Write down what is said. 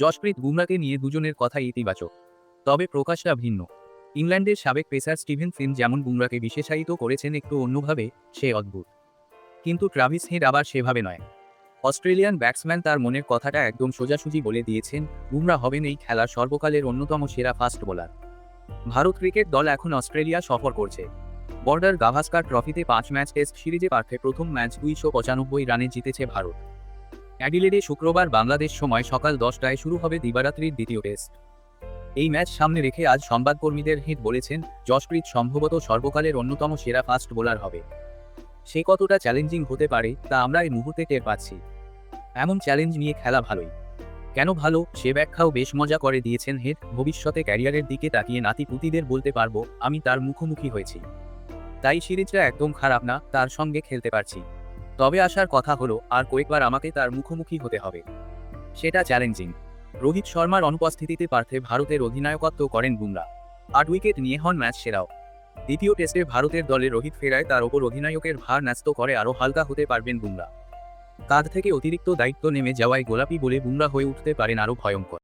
যশপ্রীত বুমরাকে নিয়ে দুজনের কথাই ইতিবাচক। তবে প্রকাশটা ভিন্ন। ইংল্যান্ডের সাবেক পেসার স্টিভেন ফিন যেমন বুমরাকে বিশেষায়িত করেছেন একটু অন্যভাবে, সে অদ্ভুত। কিন্তু ট্রাভিস হেড আবার সেভাবে নয়। অস্ট্রেলিয়ান ব্যাটসম্যান তার মনের কথাটা একদম সোজাসুজি বলে দিয়েছেন বুমরা হবেন এই খেলার সর্বকালের অন্যতম সেরা ফাস্ট বোলার। ভারত ক্রিকেট দল এখন অস্ট্রেলিয়া সফর করছে। বর্ডার গাভাস্কার ট্রফিতে পাঁচ ম্যাচ টেস্ট সিরিজে পার্থে প্রথম ম্যাচ দুইশো পঁচানব্বই রানে জিতেছে ভারত। অ্যাডিলেডে শুক্রবার বাংলাদেশ সময় সকাল দশটায় শুরু হবে দিবারাত্রির দ্বিতীয় টেস্ট। এই ম্যাচ সামনে রেখে আজ সংবাদকর্মীদের হিট বলেছেন যশপ্রীত সম্ভবত সর্বকালের অন্যতম সেরা ফাস্ট বোলার হবে। সে কতটা চ্যালেঞ্জিং হতে পারে, তা আমরা এই মুহূর্তে টের পাচ্ছি। এমন চ্যালেঞ্জ নিয়ে খেলা ভালোই। কেন ভালো, সে ব্যাখ্যাও বেশ মজা করে দিয়েছেন হেড ভবিষ্যতে ক্যারিয়ারের দিকে তাকিয়ে নাতি পুতিদের বলতে পারব, আমি তার মুখোমুখি হয়েছি। তাই সিরিজটা একদম খারাপ না, তার সঙ্গে খেলতে পারছি। তবে আসার কথা হলো, আর কয়েকবার আমাকে তার মুখোমুখি হতে হবে। সেটা চ্যালেঞ্জিং রোহিত শর্মার অনুপস্থিতিতে পার্থে ভারতের অধিনায়কত্ব করেন বুমরা। আট উইকেট নিয়ে হন ম্যাচ সেরাও। দ্বিতীয় টেস্টে ভারতের দলে রোহিত ফেরায় তার ওপর অধিনায়কের ভার ন্যস্ত করে আরও হালকা হতে পারবেন বুমরা। কাঁধ থেকে অতিরিক্ত দায়িত্ব নেমে যাওয়ায় গোলাপি বলে বুমরা হয়ে উঠতে পারেন আরও ভয়ঙ্কর।